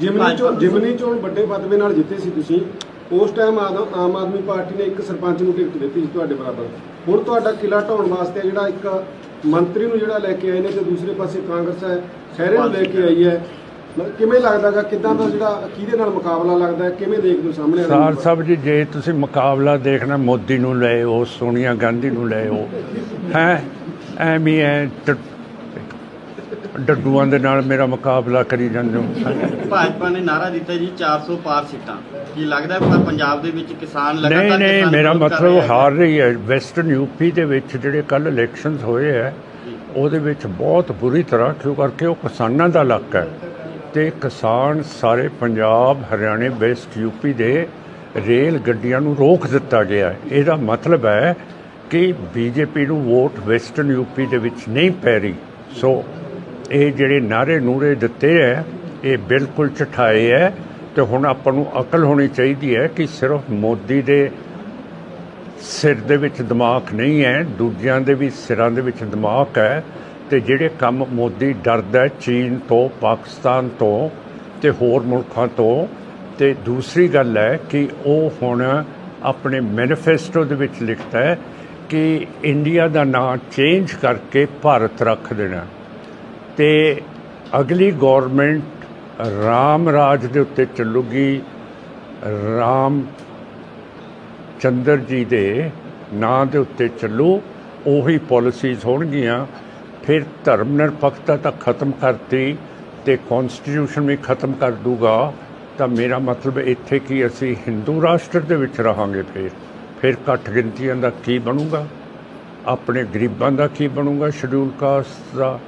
ਜਿਮਨੀ ਚੋਣ ਜਿਮਨੀ ਚੋਣ ਵੱਡੇ ਫਤਵੇ ਨਾਲ ਜਿੱਤੇ ਸੀ ਤੁਸੀਂ ਉਸ ਟਾਈਮ ਆਮ ਆਦਮੀ ਪਾਰਟੀ ਨੇ ਇੱਕ ਸਰਪੰਚ ਨੂੰ ਟਿਕਟ ਦਿੱਤੀ ਸੀ ਤੁਹਾਡੇ ਬਰਾਬਰ। ਹੁਣ ਤੁਹਾਡਾ ਕਿਲਾ ਢਾਉਣ ਵਾਸਤੇ ਜਿਹੜਾ ਇੱਕ ਮੰਤਰੀ ਨੂੰ ਜਿਹੜਾ ਲੈ ਕੇ ਆਏ ਨੇ ਤੇ ਦੂਸਰੇ ਪਾਸੇ ਕਾਂਗਰਸ ਹੈ ਖਹਿਰੇ ਨੂੰ ਲੈ ਕੇ ਆਈ ਹੈ। ਮਤਲਬ ਕਿਵੇਂ ਲੱਗਦਾਗਾ ਕਿਦਾਂ ਦਾ ਜਿਹੜਾ ਕਿਹਦੇ ਨਾਲ ਮੁਕਾਬਲਾ ਲੱਗਦਾ ਕਿਵੇਂ ਦੇਖਦੇ ਹੋ ਸਾਹਮਣੇ ਸਾਰ? ਸਾਹਿਬ ਜੀ ਜੇ ਤੁਸੀਂ ਮੁਕਾਬਲਾ ਦੇਖਣਾ ਮੋਦੀ ਨੂੰ ਲੈ ਆਓ ਸੋਨੀਆ ਗਾਂਧੀ ਨੂੰ ਲੈ ਆਓ ਹੈ? ਐਵੇਂ ਐ ਡੱਡੂਆਂ ਦੇ ਨਾਲ ਮੇਰਾ ਮੁਕਾਬਲਾ ਕਰੀ ਜਾਂਦੇ ਹੋ। ਭਾਜਪਾ ਨੇ ਨਾਰਾ ਦਿੱਤਾ ਜੀ 400 ਪਾਰ ਸੀਟਾਂ। ਕੀ ਲੱਗਦਾ ਹੈ ਪਰ ਪੰਜਾਬ ਦੇ ਵਿੱਚ ਕਿਸਾਨ ਨਹੀਂ ਲਗਾਤਾਰ ਨਹੀਂ ਕਿਸਾਨ ਮੇਰਾ ਮਤਲਬ। ਹਾਰ ਰਹੀ ਹੈ। ਵੈਸਟਰਨ ਯੂਪੀ ਦੇ ਵਿੱਚ ਜਿਹੜੇ ਕੱਲ ਇਲੈਕਸ਼ਨਸ ਹੋਏ ਹੈ ਉਹਦੇ ਵਿੱਚ ਬਹੁਤ ਬੁਰੀ ਤਰ੍ਹਾਂ ਕਿਉਂ ਕਰਕੇ ਉਹ ਕਿਸਾਨਾਂ ਦਾ ਇਲਾਕਾ ਹੈ। ਤੇ ਕਿਸਾਨ ਸਾਰੇ ਪੰਜਾਬ ਹਰਿਆਣੇ ਵੈਸਟ ਯੂਪੀ ਦੇ ਰੇਲ ਗੱਡੀਆਂ ਨੂੰ ਰੋਕ ਦਿੱਤਾ ਗਿਆ ਇਹਦਾ ਮਤਲਬ ਹੈ ਕਿ ਬੀਜੇਪੀ ਨੂੰ ਵੋਟ ਵੈਸਟਰਨ ਯੂਪੀ ਦੇ ਵਿੱਚ ਨਹੀਂ ਪੈ ਰਹੀ। ਸੋ ਇਹ ਜਿਹੜੇ ਨਾਰੇ ਨੂਰੇ ਦਿੱਤੇ ਹੈ ਇਹ ਬਿਲਕੁਲ ਝਠਾਏ ਹੈ ਤੇ ਹੁਣ ਆਪਾਂ ਨੂੰ ਅਕਲ ਹੋਣੀ ਚਾਹੀਦੀ ਹੈ ਕਿ ਸਿਰਫ ਮੋਦੀ ਦੇ ਸਿਰ ਦੇ ਵਿੱਚ ਦਿਮਾਗ ਨਹੀਂ ਹੈ ਦੂਜਿਆਂ ਦੇ ਵੀ ਸਿਰਾਂ ਦੇ ਵਿੱਚ ਦਿਮਾਗ ਹੈ ਤੇ ਜਿਹੜੇ ਕੰਮ ਮੋਦੀ ਡਰਦਾ ਚੀਨ ਤੋਂ, ਪਾਕਿਸਤਾਨ ਤੋਂ ਤੇ ਹੋਰ ਮੁਲਕਾਂ ਤੋਂ ਤੇ ਦੂਸਰੀ ਗੱਲ ਹੈ ਕਿ ਉਹ ਹੁਣ ਆਪਣੇ ਮੈਨੀਫੈਸਟੋ ਦੇ ਵਿੱਚ ਲਿਖਦਾ ਹੈ ਕਿ ਇੰਡੀਆ ਦਾ ਨਾਂ ਚੇਂਜ ਕਰਕੇ ਭਾਰਤ ਰੱਖ ਦੇਣਾ। ਤੇ ਅਗਲੀ ਗਵਰਨਮੈਂਟ ਰਾਮ ਰਾਜ ਦੇ ਉੱਤੇ ਚੱਲੂਗੀ। ਰਾਮ ਚੰਦਰ ਜੀ ਦੇ ਨਾਂ ਦੇ ਉੱਤੇ ਚੱਲੂ, ਉਹੀ ਪਾਲਿਸੀਜ਼ ਹੋਣਗੀਆਂ। ਫਿਰ ਧਰਮ ਨਿਰਪੱਖਤਾ ਤਾਂ ਖਤਮ ਕਰਤੀ ਤੇ ਕਨਸਟੀਟਿਊਸ਼ਨ ਵੀ ਖਤਮ ਕਰ ਦੂਗਾ। ਤਾਂ ਮੇਰਾ ਮਤਲਬ ਇੱਥੇ ਕਿ ਅਸੀਂ ਹਿੰਦੂ ਰਾਸ਼ਟਰ ਦੇ ਵਿੱਚ ਰਹਾਂਗੇ ਫਿਰ। ਫਿਰ ਘੱਟ ਗਿਣਤੀਆਂ ਦਾ ਕੀ ਬਣੂਗਾ? ਆਪਣੇ ਗਰੀਬਾਂ ਦਾ ਕੀ ਬਣੂਗਾ? ਸ਼ਡਿਊਲ ਕਾਸਟ ਦਾ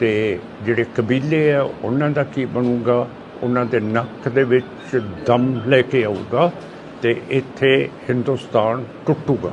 ਤੇ ਜਿਹੜੇ ਕਬੀਲੇ ਆ, ਉਹਨਾਂ ਦਾ ਕੀ ਬਣੂਗਾ? ਉਹਨਾਂ ਦੇ ਨੱਕ ਦੇ ਵਿੱਚ ਦਮ ਲੈ ਕੇ ਆਊਗਾ ਤੇ ਇੱਥੇ ਹਿੰਦੁਸਤਾਨ ਟੁੱਟੂਗਾ।